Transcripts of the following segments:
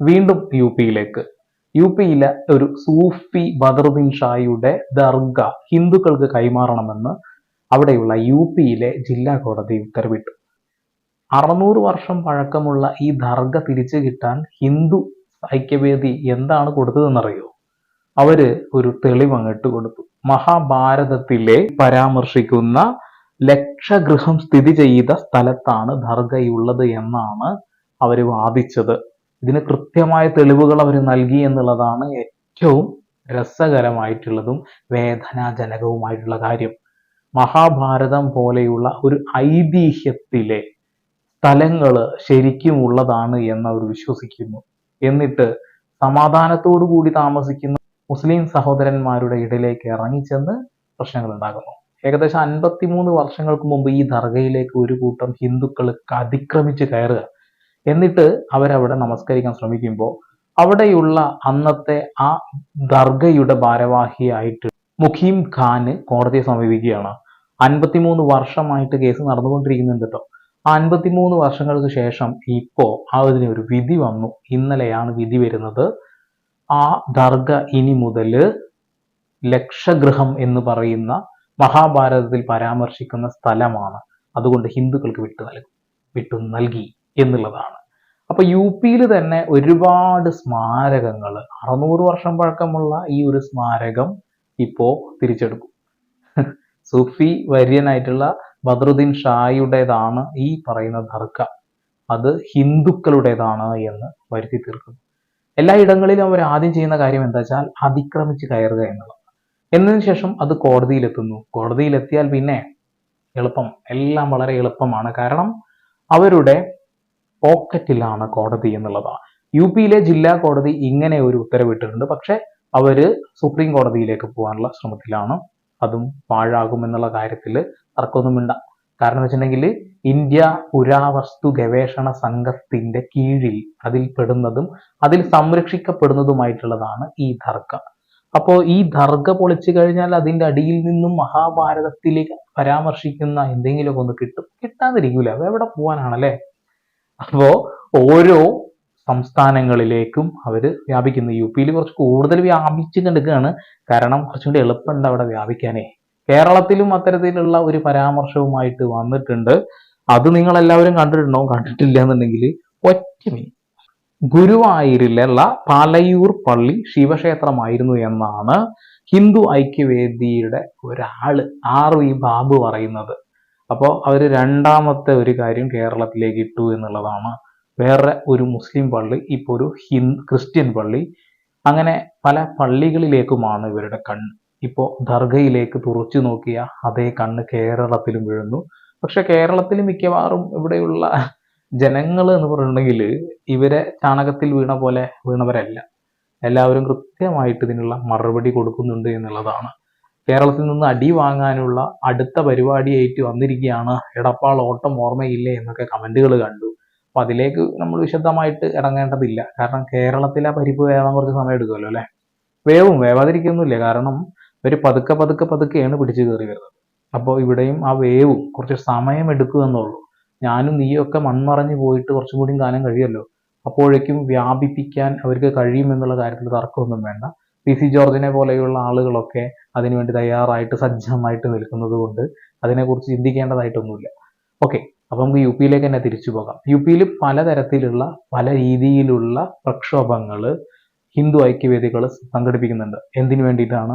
വീണ്ടും യു പിയിലേക്ക് യു പിയിലെ ഒരു സൂഫി ബദറുദ്ദീൻ ഷായുടെ ദർഗ ഹിന്ദുക്കൾക്ക് കൈമാറണമെന്ന് അവിടെയുള്ള യു പിയിലെ ജില്ലാ കോടതി ഉത്തരവിട്ടു. അറുന്നൂറ് വർഷം പഴക്കമുള്ള ഈ ദർഗ തിരിച്ചു കിട്ടാൻ ഹിന്ദു ഐക്യവേദി എന്താണ് കൊടുത്തതെന്നറിയോ? അവർ ഒരു തെളിവ് അങ്ങോട്ട് കൊടുത്തു. മഹാഭാരതത്തിലെ പരാമർശിക്കുന്ന ലക്ഷഗൃഹം സ്ഥിതി ചെയ്ത സ്ഥലത്താണ് ദർഗയുള്ളത് എന്നാണ് അവർ വാദിച്ചത്. ഇതിന് കൃത്യമായ തെളിവുകൾ അവർ നൽകി എന്നുള്ളതാണ് ഏറ്റവും രസകരമായിട്ടുള്ളതും വേദനാജനകവുമായിട്ടുള്ള കാര്യം. മഹാഭാരതം പോലെയുള്ള ഒരു ഐതിഹ്യത്തിലെ സ്ഥലങ്ങൾ ശരിക്കും ഉള്ളതാണ് എന്ന് അവർ വിശ്വസിക്കുന്നു. എന്നിട്ട് സമാധാനത്തോടു കൂടി താമസിക്കുന്ന മുസ്ലിം സഹോദരന്മാരുടെ ഇടയിലേക്ക് ഇറങ്ങിച്ചെന്ന് പ്രശ്നങ്ങൾ ഉണ്ടാകുന്നു ഏകദേശം അൻപത്തിമൂന്ന് വർഷങ്ങൾക്ക് മുമ്പ് ഈ ദർഗയിലേക്ക് ഒരു കൂട്ടം ഹിന്ദുക്കൾ അതിക്രമിച്ച് കയറുക. എന്നിട്ട് അവരവിടെ നമസ്കരിക്കാൻ ശ്രമിക്കുമ്പോൾ അവിടെയുള്ള അന്നത്തെ ആ ദർഗയുടെ ഭാരവാഹിയായിട്ട് മുഖീം ഖാന് കോടതിയെ സമീപിക്കുകയാണ്. അൻപത്തിമൂന്ന് വർഷമായിട്ട് കേസ് നടന്നുകൊണ്ടിരിക്കുന്നുണ്ട് കേട്ടോ ആ അൻപത്തിമൂന്ന് വർഷങ്ങൾക്ക് ശേഷം ഇപ്പോൾ അതിന് ഒരു വിധി വന്നു. ഇന്നലെയാണ് വിധി വരുന്നത്. ആ ദർഗ ഇനി മുതൽ ലക്ഷഗൃഹം എന്ന് പറയുന്ന മഹാഭാരതത്തിൽ പരാമർശിക്കുന്ന സ്ഥലമാണ്. അതുകൊണ്ട് ഹിന്ദുക്കൾക്ക് വിട്ടു നൽകും. വിട്ടു നൽകി. എന്നുള്ളതാണ്. അപ്പൊ യു പിയിൽ തന്നെ ഒരുപാട് സ്മാരകങ്ങൾ അറുന്നൂറ് വർഷം പഴക്കമുള്ള ഈ ഒരു സ്മാരകം ഇപ്പോ തിരിച്ചെടുക്കും. സൂഫി വര്യനായിട്ടുള്ള ബദ്രുദ്ദീൻ ഷായുടേതാണ് ഈ പറയുന്ന ദർഗ അത് ഹിന്ദുക്കളുടേതാണ് എന്ന് വരുത്തി തീർക്കുന്നു. എല്ലായിടങ്ങളിലും അവർ ആദ്യം ചെയ്യുന്ന കാര്യം എന്താ വെച്ചാൽ അതിക്രമിച്ച് കയറുക എന്നുള്ളത്. എന്നതിന് ശേഷം അത് കോടതിയിലെത്തുന്നു. കോടതിയിലെത്തിയാൽ പിന്നെ എളുപ്പം. എല്ലാം വളരെ എളുപ്പമാണ്. കാരണം അവരുടെ പോക്കറ്റിലാണ് കോടതി എന്നുള്ളതാണ് യു പിയിലെ ജില്ലാ കോടതി ഇങ്ങനെ ഒരു ഉത്തരവിട്ടിട്ടുണ്ട്. പക്ഷെ അവർ സുപ്രീം കോടതിയിലേക്ക് പോകാനുള്ള ശ്രമത്തിലാണ്. അതും പാഴാകും എന്നുള്ള കാര്യത്തിൽ തർക്കമൊന്നുമില്ല കാരണം വെച്ചിട്ടുണ്ടെങ്കിൽ ഇന്ത്യ പുരാവസ്തു ഗവേഷണ സംഘത്തിന്റെ കീഴിൽ അതിൽ പെടുന്നതും അതിൽ സംരക്ഷിക്കപ്പെടുന്നതുമായിട്ടുള്ളതാണ് ഈ ദർഗ അപ്പോ ഈ ദർഗ പൊളിച്ചു കഴിഞ്ഞാൽ അതിന്റെ അടിയിൽ നിന്നും മഹാഭാരതത്തിലേക്ക് പരാമർശിക്കുന്ന എന്തെങ്കിലുമൊക്കെ ഒന്ന് കിട്ടും. കിട്ടാതിരിക്കൂല. എവിടെ പോവാനാണല്ലേ അപ്പോ ഓരോ സംസ്ഥാനങ്ങളിലേക്കും അവർ വ്യാപിക്കുന്നു. യു പിയിൽ കുറച്ച് കൂടുതൽ വ്യാപിച്ചു കിടക്കുകയാണ് കാരണം കുറച്ചും കൂടി എളുപ്പമുണ്ട് അവിടെ വ്യാപിക്കാനേ. കേരളത്തിലും അത്തരത്തിലുള്ള ഒരു പരാമർശവുമായിട്ട് വന്നിട്ടുണ്ട്. അത് നിങ്ങൾ എല്ലാവരും കണ്ടിട്ടുണ്ടോ? കണ്ടിട്ടില്ല എന്നുണ്ടെങ്കിൽ ഒറ്റ മിനിറ്റ്. ഗുരുവായൂരിലുള്ള പാലയൂർ പള്ളി ശിവക്ഷേത്രമായിരുന്നു എന്നാണ് ഹിന്ദു ഐക്യവേദിയുടെ ഒരാൾ ആർ വി ബാബു പറയുന്നത്. അപ്പോൾ അവർ രണ്ടാമത്തെ ഒരു കാര്യം കേരളത്തിലേക്ക് ഇട്ടു എന്നുള്ളതാണ്. വേറെ ഒരു മുസ്ലിം പള്ളി ഇപ്പോൾ ഒരു ഹിന്ദു ക്രിസ്ത്യൻ പള്ളി. അങ്ങനെ പല പള്ളികളിലേക്കുമാണ് ഇവരുടെ കണ്ണ്. ഇപ്പോൾ ദർഗയിലേക്ക് തുറച്ചു നോക്കിയ അതേ കണ്ണ് കേരളത്തിലും വീഴുന്നു. പക്ഷെ കേരളത്തിൽ മിക്കവാറും ഇവിടെയുള്ള ജനങ്ങൾ എന്ന് പറഞ്ഞിട്ടുണ്ടെങ്കിൽ ഇവരെ ചാണകത്തിൽ വീണ പോലെ വീണവരല്ല. എല്ലാവരും കൃത്യമായിട്ട് ഇതിനുള്ള മറുപടി കൊടുക്കുന്നുണ്ട് എന്നുള്ളതാണ്. കേരളത്തിൽ നിന്ന് അടി വാങ്ങാനുള്ള അടുത്ത പരിപാടിയായിട്ട് വന്നിരിക്കുകയാണ്. എടപ്പാൾ ഓട്ടം ഓർമ്മയില്ലേ എന്നൊക്കെ കമന്റുകൾ കണ്ടു. അപ്പൊ അതിലേക്ക് നമ്മൾ വിശദമായിട്ട് ഇറങ്ങേണ്ടതില്ല. കാരണം കേരളത്തിലെ പരിപ്പ് വേവാൻ കുറച്ച് സമയം എടുക്കുമല്ലോ അല്ലെ? വേവും വേവാതിരിക്കൊന്നുമില്ല. കാരണം ഒരു പതുക്കെ പതുക്കെ പതുക്കെയാണ് പിടിച്ചു കയറി വരുന്നത്. അപ്പോൾ ഇവിടെയും ആ വേവും കുറച്ച് സമയം എടുക്കുമെന്നുള്ളൂ ഞാനും നീയൊക്കെ മൺമറഞ്ഞ് പോയിട്ട് കുറച്ചും കൂടി കാലം കഴിയുമല്ലോ അപ്പോഴേക്കും വ്യാപിപ്പിക്കാൻ അവർക്ക് കഴിയുമെന്നുള്ള കാര്യത്തിൽ തർക്കമൊന്നും വേണ്ട. പി സി ജോർജിനെ പോലെയുള്ള ആളുകളൊക്കെ അതിനുവേണ്ടി തയ്യാറായിട്ട് സജ്ജമായിട്ട് നിൽക്കുന്നത് കൊണ്ട് അതിനെക്കുറിച്ച് ചിന്തിക്കേണ്ടതായിട്ടൊന്നുമില്ല. ഓക്കെ അപ്പൊ നമുക്ക് യു പിയിലേക്ക് തന്നെ തിരിച്ചു പോകാം. യു പിയിൽ പലതരത്തിലുള്ള പല രീതിയിലുള്ള പ്രക്ഷോഭങ്ങൾ ഹിന്ദു ഐക്യവേദികൾ സംഘടിപ്പിക്കുന്നുണ്ട്. എന്തിനു വേണ്ടിയിട്ടാണ്?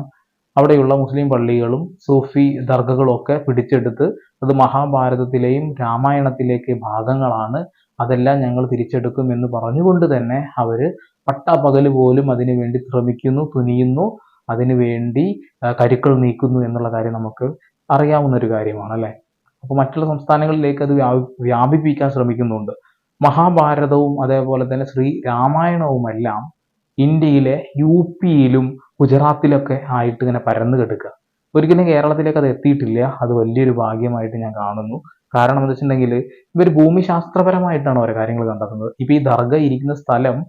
അവിടെയുള്ള മുസ്ലിം പള്ളികളും സൂഫി ദർഗകളും ഒക്കെ പിടിച്ചെടുത്ത് അത് മഹാഭാരതത്തിലെയും രാമായണത്തിലേക്ക് ഭാഗങ്ങളാണ് അതെല്ലാം ഞങ്ങൾ തിരിച്ചെടുക്കും എന്ന് പറഞ്ഞുകൊണ്ട് തന്നെ അവർ പട്ടാപ്പകൽ പോലും അതിനു വേണ്ടി ശ്രമിക്കുന്നു തുനിയുന്നു. അതിനു വേണ്ടി കരുക്കൾ നീക്കുന്നു എന്നുള്ള കാര്യം നമുക്ക് അറിയാവുന്ന ഒരു കാര്യമാണ് അല്ലെ? അപ്പൊ മറ്റുള്ള സംസ്ഥാനങ്ങളിലേക്ക് അത് വ്യാപിപ്പിക്കാൻ ശ്രമിക്കുന്നുണ്ട്. മഹാഭാരതവും അതേപോലെ തന്നെ ശ്രീ രാമായണവുമെല്ലാം ഇന്ത്യയിലെ യു പിയിലും ഗുജറാത്തിലൊക്കെ ആയിട്ട് ഇങ്ങനെ പരന്നു കിടക്കുക ഒരിക്കലും കേരളത്തിലേക്ക് അത് എത്തിയിട്ടില്ല. അത് വലിയൊരു ഭാഗ്യമായിട്ട് ഞാൻ കാണുന്നു. കാരണം എന്ന് വെച്ചിട്ടുണ്ടെങ്കിൽ ഇവർ ഭൂമിശാസ്ത്രപരമായിട്ടാണ് ഓരോ കാര്യങ്ങൾ കണ്ടെത്തുന്നത്. ഇപ്പൊ ഈ ദർഗ ഇരിക്കുന്ന സ്ഥലം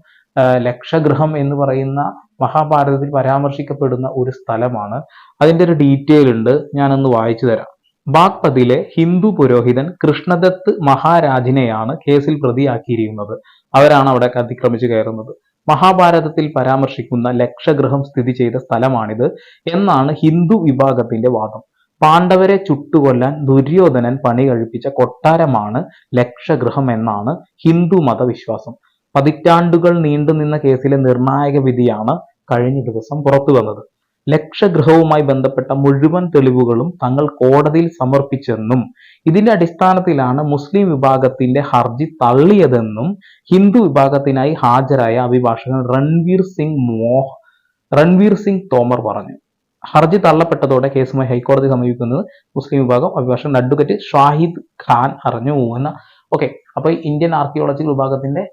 ലക്ഷഗൃഹം എന്ന് പറയുന്ന മഹാഭാരതത്തിൽ പരാമർശിക്കപ്പെടുന്ന ഒരു സ്ഥലമാണ്. അതിന്റെ ഒരു ഡീറ്റെയിൽ ഉണ്ട് ഞാനൊന്ന് വായിച്ചു തരാം. ബാഗ്പതിലെ ഹിന്ദു പുരോഹിതൻ കൃഷ്ണദത്ത് മഹാരാജിനെയാണ് കേസിൽ പ്രതിയാക്കിയിരിക്കുന്നത്. അവരാണ് അവിടെ അതിക്രമിച്ചു കയറുന്നത്. മഹാഭാരതത്തിൽ പരാമർശിക്കുന്ന ലക്ഷഗൃഹം സ്ഥിതി ചെയ്ത സ്ഥലമാണിത്. എന്നാണ് ഹിന്ദു വിഭാഗത്തിന്റെ വാദം. പാണ്ഡവരെ ചുട്ടുകൊല്ലാൻ ദുര്യോധനൻ പണി കഴിപ്പിച്ച കൊട്ടാരമാണ് ലക്ഷഗൃഹം എന്നാണ് ഹിന്ദു മതവിശ്വാസം. പതിറ്റാണ്ടുകൾ നീണ്ടുനിന്ന കേസിലെ നിർണായക വിധിയാണ് കഴിഞ്ഞ ദിവസം പുറത്തു വന്നത്. ലക്ഷഗൃഹവുമായി ബന്ധപ്പെട്ട മുഴുവൻ തെളിവുകളും തങ്ങൾ കോടതിയിൽ സമർപ്പിച്ചെന്നും ഇതിന്റെ അടിസ്ഥാനത്തിലാണ് മുസ്ലിം വിഭാഗത്തിന്റെ ഹർജി തള്ളിയതെന്നും ഹിന്ദു വിഭാഗത്തിനായി ഹാജരായ അഭിഭാഷകൻ രൺവീർ സിംഗ് മോഹ് രൺവീർ സിംഗ് തോമർ പറഞ്ഞു. ഹർജി തള്ളപ്പെട്ടതോടെ കേസുമായി ഹൈക്കോടതി സമീപിക്കുന്നത് മുസ്ലിം വിഭാഗം അഭിഭാഷകൻ അഡ്വക്കേറ്റ് ഷാഹിദ് ഖാൻ അറിഞ്ഞു എന്ന. ഓക്കെ അപ്പൊ ഇന്ത്യൻ ആർക്കിയോളജിക്കൽ വിഭാഗത്തിന്റെ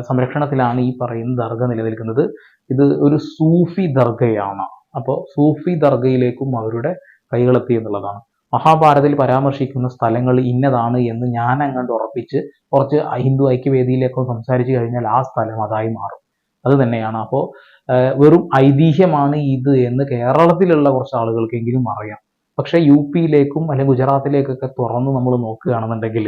സംരക്ഷണത്തിലാണ് ഈ പറയുന്ന ദർഗ നിലനിൽക്കുന്നത്. ഇത് ഒരു സൂഫി ദർഗയാണ്. അപ്പോൾ സൂഫി ദർഗയിലേക്കും അവരുടെ കൈകളെത്തി എന്നുള്ളതാണ്. മഹാഭാരതത്തിൽ പരാമർശിക്കുന്ന സ്ഥലങ്ങൾ ഇന്നതാണ് എന്ന് ഞാൻ അങ്ങോട്ട് ഉറപ്പിച്ച് കുറച്ച് ഹിന്ദു ഐക്യവേദിയിലേക്കോ സംസാരിച്ചു കഴിഞ്ഞാൽ ആ സ്ഥലം അതായി മാറും. അത് തന്നെയാണ്. അപ്പോൾ വെറും ഐതിഹ്യമാണ് ഇത് എന്ന് കേരളത്തിലുള്ള കുറച്ച് ആളുകൾക്കെങ്കിലും അറിയാം. പക്ഷേ യു പിയിലേക്കും അല്ലെങ്കിൽ ഗുജറാത്തിലേക്കൊക്കെ തുറന്ന് നമ്മൾ നോക്കുകയാണെന്നുണ്ടെങ്കിൽ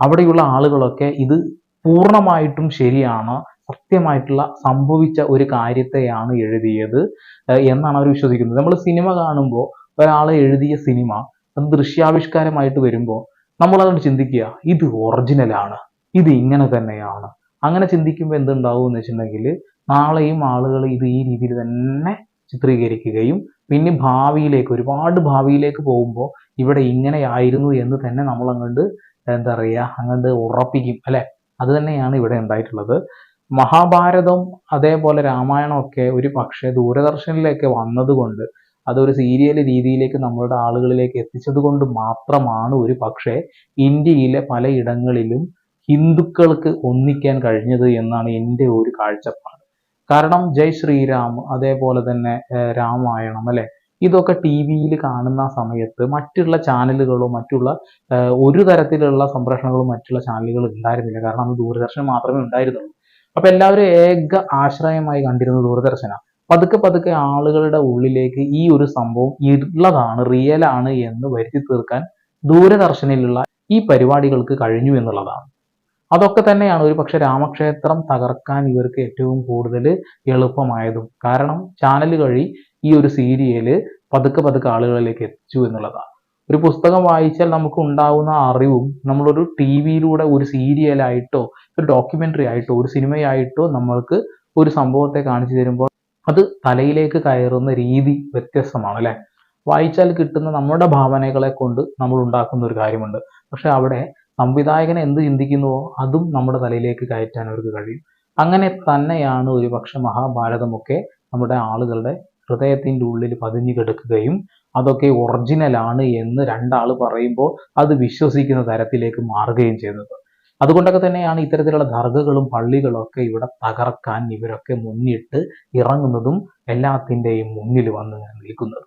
അവിടെയുള്ള ആളുകളൊക്കെ ഇത് പൂർണമായിട്ടും ശരിയാണ് സത്യമായിട്ടുള്ള സംഭവിച്ച ഒരു കാര്യത്തെയാണ് എഴുതിയത് എന്നാണ് അവർ വിശ്വസിക്കുന്നത്. നമ്മൾ സിനിമ കാണുമ്പോൾ ഒരാൾ എഴുതിയ സിനിമ അത് ദൃശ്യാവിഷ്കാരമായിട്ട് വരുമ്പോൾ നമ്മൾ അതുകൊണ്ട് ചിന്തിക്കുക ഇത് ഒറിജിനലാണ് ഇത് ഇങ്ങനെ തന്നെയാണ്. അങ്ങനെ ചിന്തിക്കുമ്പോൾ എന്തുണ്ടാവും എന്ന് വെച്ചിട്ടുണ്ടെങ്കിൽ നാളെയും ആളുകൾ ഇത് ഈ രീതിയിൽ തന്നെ ചിത്രീകരിക്കുകയും പിന്നെ ഭാവിയിലേക്ക് ഒരുപാട് ഭാവിയിലേക്ക് പോകുമ്പോൾ ഇവിടെ ഇങ്ങനെയായിരുന്നു എന്ന് തന്നെ നമ്മൾ അങ്ങോട്ട് എന്താ പറയുക അങ്ങോട്ട് ഉറപ്പിക്കും അല്ലെ? അത് തന്നെയാണ് ഇവിടെ ഉണ്ടായിട്ടുള്ളത്. മഹാഭാരതം അതേപോലെ രാമായണമൊക്കെ ഒരു പക്ഷേ ദൂരദർശനിലേക്ക് വന്നതുകൊണ്ട് അതൊരു സീരിയൽ രീതിയിലേക്ക് നമ്മളുടെ ആളുകളിലേക്ക് എത്തിച്ചത് കൊണ്ട് മാത്രമാണ് ഒരു പക്ഷേ ഇന്ത്യയിലെ പലയിടങ്ങളിലും ഹിന്ദുക്കൾക്ക് ഒന്നിക്കാൻ കഴിഞ്ഞത് എന്നാണ് എന്റെ ഒരു കാഴ്ചപ്പാട്. കാരണം ജയ് ശ്രീരാം അതേപോലെ തന്നെ രാമായണം അല്ലെ? ഇതൊക്കെ ടി വിയിൽ കാണുന്ന സമയത്ത് മറ്റുള്ള ചാനലുകളോ മറ്റുള്ള ഒരു തരത്തിലുള്ള സംപ്രേഷണങ്ങളും മറ്റുള്ള ചാനലുകളും ഉണ്ടായിരുന്നില്ല. കാരണം അന്ന് ദൂരദർശൻ മാത്രമേ ഉണ്ടായിരുന്നുള്ളൂ. അപ്പൊ എല്ലാവരും ഏക ആശ്രയമായി കണ്ടിരുന്നത് ദൂരദർശന പതുക്കെ പതുക്കെ ആളുകളുടെ ഉള്ളിലേക്ക് ഈ ഒരു സംഭവം ഉള്ളതാണ് റിയൽ ആണ് എന്ന് വരുത്തി തീർക്കാൻ ദൂരദർശനിലുള്ള ഈ പരിപാടികൾക്ക് കഴിഞ്ഞു എന്നുള്ളതാണ്. അതൊക്കെ തന്നെയാണ് ഒരു പക്ഷെ രാമക്ഷേത്രം തകർക്കാൻ ഇവർക്ക് ഏറ്റവും കൂടുതൽ എളുപ്പമായതും. കാരണം ചാനൽ വഴി ഈ ഒരു സീരിയൽ പതുക്കെ പതുക്കെ ആളുകളിലേക്ക് എത്തിച്ചു എന്നുള്ളതാണ്. ഒരു പുസ്തകം വായിച്ചാൽ നമുക്ക് ഉണ്ടാവുന്ന അറിവും നമ്മളൊരു ടി വിയിലൂടെ ഒരു സീരിയലായിട്ടോ ഒരു ഡോക്യുമെന്ററി ആയിട്ടോ ഒരു സിനിമയായിട്ടോ നമ്മൾക്ക് ഒരു സംഭവത്തെ കാണിച്ചു തരുമ്പോൾ അത് തലയിലേക്ക് കയറുന്ന രീതി വ്യത്യസ്തമാണ് അല്ലെ? വായിച്ചാൽ കിട്ടുന്ന നമ്മുടെ ഭാവനകളെ കൊണ്ട് നമ്മൾ ഉണ്ടാക്കുന്ന ഒരു കാര്യമുണ്ട്. പക്ഷെ അവിടെ സംവിധായകൻ എന്ത് ചിന്തിക്കുന്നുവോ അതും നമ്മുടെ തലയിലേക്ക് കയറ്റാൻ അവർക്ക് കഴിയും. അങ്ങനെ തന്നെയാണ് ഒരുപക്ഷെ മഹാഭാരതമൊക്കെ നമ്മുടെ ആളുകളുടെ ഹൃദയത്തിന്റെ ഉള്ളിൽ പതിഞ്ഞു കിടക്കുകയും അതൊക്കെ ഒറിജിനലാണ് എന്ന് രണ്ടാൾ പറയുമ്പോൾ അത് വിശ്വസിക്കുന്ന തരത്തിലേക്ക് മാറുകയും ചെയ്യുന്നത്. അതുകൊണ്ടൊക്കെ തന്നെയാണ് ഇത്തരത്തിലുള്ള ദർഗകളും പള്ളികളും ഒക്കെ ഇവിടെ തകർക്കാൻ ഇവരൊക്കെ മുന്നിട്ട് ഇറങ്ങുന്നതും എല്ലാത്തിന്റെയും മുന്നിൽ വന്ന് നിൽക്കുന്നത്.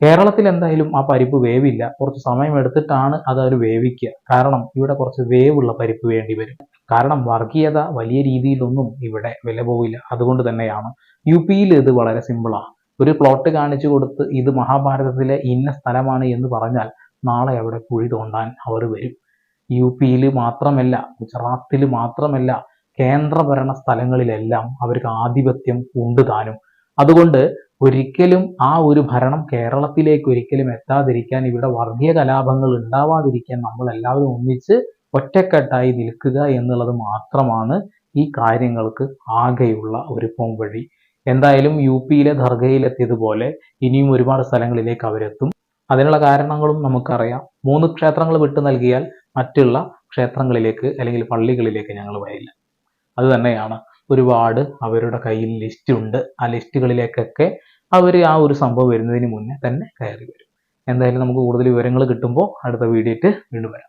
കേരളത്തിൽ എന്തായാലും ആ പരിപ്പ് വേവില്ല. കുറച്ച് സമയം എടുത്തിട്ടാണ് അത് അവർ വേവിക്കുക. കാരണം ഇവിടെ കുറച്ച് വേവുള്ള പരിപ്പ് വേണ്ടി വരും. കാരണം വർഗീയത വലിയ രീതിയിലൊന്നും ഇവിടെ വില പോവില്ല. അതുകൊണ്ട് തന്നെയാണ് യു പിയിൽ ഇത് വളരെ സിമ്പിളാണ്. ഒരു പ്ലോട്ട് കാണിച്ചു കൊടുത്ത് ഇത് മഹാഭാരതത്തിലെ ഇന്ന സ്ഥലമാണ് എന്ന് പറഞ്ഞാൽ നാളെ അവിടെ കുഴി തോണ്ടാൻ അവർ വരും. യു പിയിൽ മാത്രമല്ല ഗുജറാത്തിൽ മാത്രമല്ല കേന്ദ്രഭരണ സ്ഥലങ്ങളിലെല്ലാം അവർക്ക് ആധിപത്യം ഉണ്ട് താനും അതുകൊണ്ട് ഒരിക്കലും ആ ഒരു ഭരണം കേരളത്തിലേക്ക് ഒരിക്കലും എത്താതിരിക്കാൻ ഇവിടെ വർഗീയ കലാപങ്ങൾ ഉണ്ടാവാതിരിക്കാൻ നമ്മൾ എല്ലാവരും ഒന്നിച്ച് ഒറ്റക്കെട്ടായി നിൽക്കുക എന്നുള്ളത് മാത്രമാണ് ഈ കാര്യങ്ങൾക്ക് ആകെയുള്ള ഒരു പോംവഴി എന്തായാലും യു പിയിലെ ദർഗയിലെത്തിയതുപോലെ ഇനിയും ഒരുപാട് സ്ഥലങ്ങളിലേക്ക് അവരെത്തും. അതിനുള്ള കാരണങ്ങളും നമുക്കറിയാം. മൂന്ന് ക്ഷേത്രങ്ങൾ വിട്ടു നൽകിയാൽ മറ്റുള്ള ക്ഷേത്രങ്ങളിലേക്ക് അല്ലെങ്കിൽ പള്ളികളിലേക്ക് ഞങ്ങൾ വരില്ല. അത് തന്നെയാണ്. ഒരുപാട് അവരുടെ കയ്യിൽ ലിസ്റ്റ് ഉണ്ട്. ആ ലിസ്റ്റുകളിലേക്കൊക്കെ അവർ ആ ഒരു സംഭവം വരുന്നതിന് മുന്നേ തന്നെ കയറി വരും. എന്തായാലും നമുക്ക് കൂടുതൽ വിവരങ്ങൾ കിട്ടുമ്പോൾ അടുത്ത വീഡിയോയ്ക്ക് വീണ്ടും വരാം.